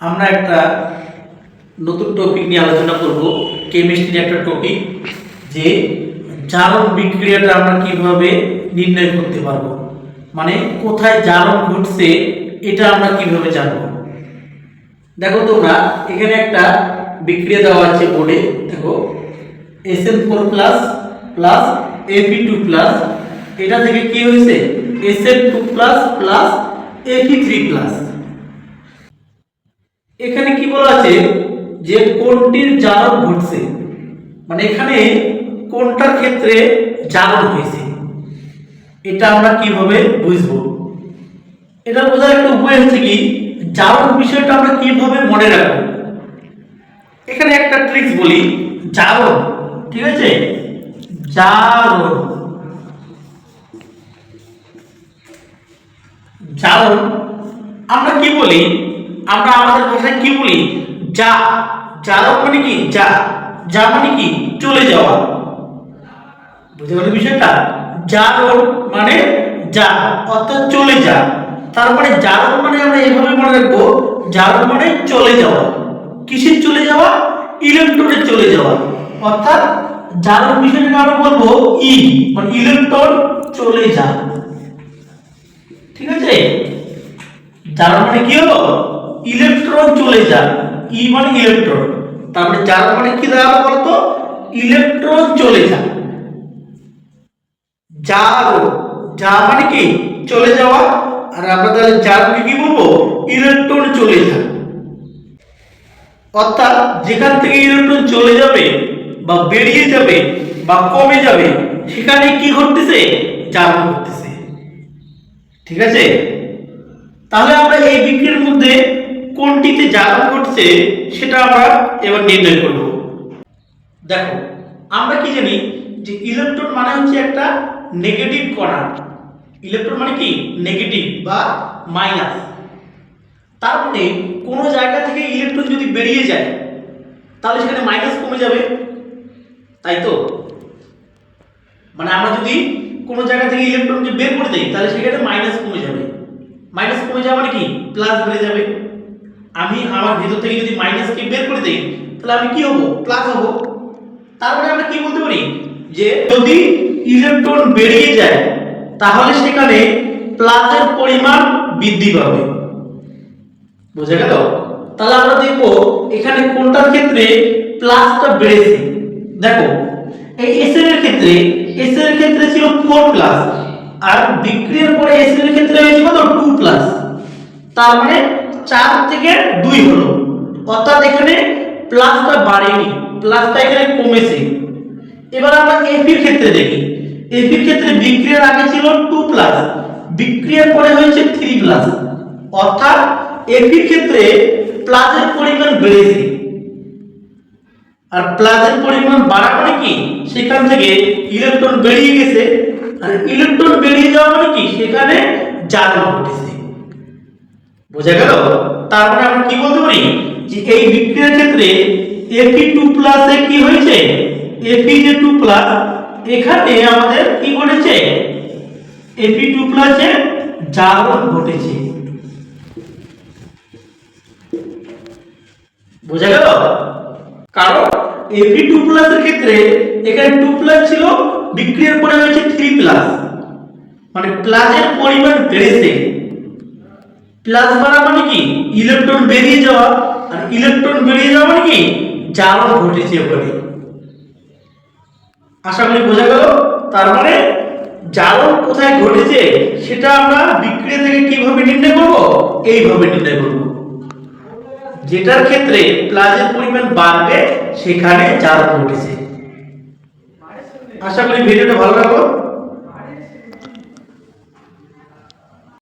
আমরা একটা নতুন টপিক নিয়ে আলোচনা করব কেমিস্ট্রি একটা টপিক যে জারণ বিক্রিয়াটা আমরা কীভাবে নির্ণয় করতে পারব? মানে কোথায় জারণ ঘটছে, এটা আমরা কীভাবে জানব? দেখো তোমরা, এখানে একটা বিক্রিয়া দেওয়া আছে বোর্ডে দেখো S N four plus plus AP two plus এটা থেকে কি হয়েছে? S N two plus plus AP three plus এখানে কি বলা আছে? যে কোনটির জারণ ঘটছে। মানে এখানে কোনটার ক্ষেত্রে জারণ হয়েছে। এটা আমরা কীভাবে বুঝব? এটা বোঝার একটা উপায় হচ্ছে কি জারণ বিষয়টা আমরা কীভাবে মনে রাখব? এখানে একটা ট্রিক্স বলি জারণ ঠিক আছে? জারণ জারণ আমরা কি বলি? আমরা আমাদের ভাষায় কি বলি? যা জারণ মানে কি? যা যা মানে কি? চলে যাওয়া। বুঝতে পারলে বিষয়টা? জারণ মানে যা, অর্থাৎ চলে যা। তারপরে জারণ মানে আমরা এইভাবে মনে রাখব জারণ মানে চলে যাওয়া। কিসের চলে যাওয়া? ইলেকট্রনের চলে যাওয়া। অর্থাৎ জারণ বিষয়টা আমরা বলব ই মানে ইলেকট্রন চলে যা। ঠিক আছে? জারণ মানে কি হলো? ইলেকট্রন চলে যা ই মানে ইলেকট্রন তারপরে জারণ মানে কি দাঁড়াল বলতো? ইলেকট্রন চলে যা জারণ যা মানে কি? চলে যাওয়া। আর আমরা তাহলে জারণকে কি বলব? ইলেকট্রন চলে যা অর্থাৎ যেখান থেকে ইলেকট্রন চলে যাবে বা বেরিয়ে যাবে বা কমে যাবে, সেখানে কি ঘটতেছে? জারণ ঘটতেছে। ঠিক আছে? তাহলে আমরা এই বিক্রির মধ্যে কোনটিতে জারণ ঘটছে সেটা আমরা এবার নির্ণয় করব। দেখো, আমরা কি জানি যে ইলেকট্রন মানে হচ্ছে একটা নেগেটিভ কণা। ইলেকট্রন মানে কি? নেগেটিভ বা মাইনাস তার মানে কোনো জায়গা থেকে ইলেকট্রন যদি বেরিয়ে যায়, তাহলে সেখানে মাইনাস কমে যাবে। তাই তো? মানে আমরা যদি কোনো জায়গা থেকে ইলেকট্রনকে বের করে দেই, তাহলে সেখানে মাইনাস কমে যাবে। মাইনাস কমে যাওয়া মানে কি? প্লাস বেড়ে যাবে। আমি আমার ভেতর থেকে যদি মাইনাসকে বের করে দেই, তাহলে আমি কি হব? প্লাস হব। তারপরে আমরা কি বলতে পারি? যে যদি ইলেকট্রন বেরিয়ে যায়, তাহলে সেখানে প্লাসের পরিমাণ বৃদ্ধি পাবে। বুঝে গেল? তাহলে আমরা দেখব এখানে কোনটার ক্ষেত্রে প্লাসটা বেড়েছে? দেখো, এই এস এর ক্ষেত্রে এস এর ক্ষেত্রে ছিল 4 প্লাস আর বিক্রিয়ার পরে এস এর ক্ষেত্রে হয়েছে কত? 2 প্লাস তার মানে 4 থেকে দুই হলো, অর্থাৎ এখানে প্লাসটা বাড়েনি, প্লাসটা এখানে কমেছে। এবার আমরা এপির ক্ষেত্রে দেখি। এপির ক্ষেত্রে বিক্রিয়ার আগে ছিল টু প্লাস বিক্রিয়ার পরে হয়েছে থ্রি প্লাস অর্থাৎ এপির ক্ষেত্রে প্লাসের পরিমাণ বেড়েছে। আর প্লাসের পরিমাণ বাড়া মানে কি? সেখান থেকে ইলেকট্রন বেরিয়ে গেছে। আর ইলেকট্রন বেরিয়ে যাওয়া মানে কি? সেখানে জারণ ঘটেছে। বোঝা গেল? তারপরে আমরা কি বলতে পারি? যে এই বিক্রিয়ার ক্ষেত্রে এপি টু প্লাসে কি হয়েছে? এপি যে টু প্লাস এখানে আমাদের কি ঘটেছে? এপি টু প্লাসে জারণ ঘটেছে। বোঝা গেল? কারণ এপি টু প্লাসের ক্ষেত্রে এখানে টু প্লাস ছিল, বিক্রিয়ার পরে হয়েছে থ্রি প্লাস মানে প্লাসের পরিমাণ বেড়েছে। প্লাস বাড়া মানে কি? ইলেকট্রন বেরিয়ে যাওয়া। আর ইলেকট্রন বেরিয়ে যাওয়া মানে কি? জারণ ঘটেছে ওখানে আশা করি বোঝা গেল? তার মানে জারণ কোথায় ঘটেছে সেটা আমরা বিক্রিয়া থেকে কীভাবে নির্ণয় করব? এইভাবে নির্ণয় করব। যেটার ক্ষেত্রে প্লাজের পরিমাণ বাড়বে, সেখানে জারণ ঘটেছে। আশা করি ভিডিওটা ভালো লাগল।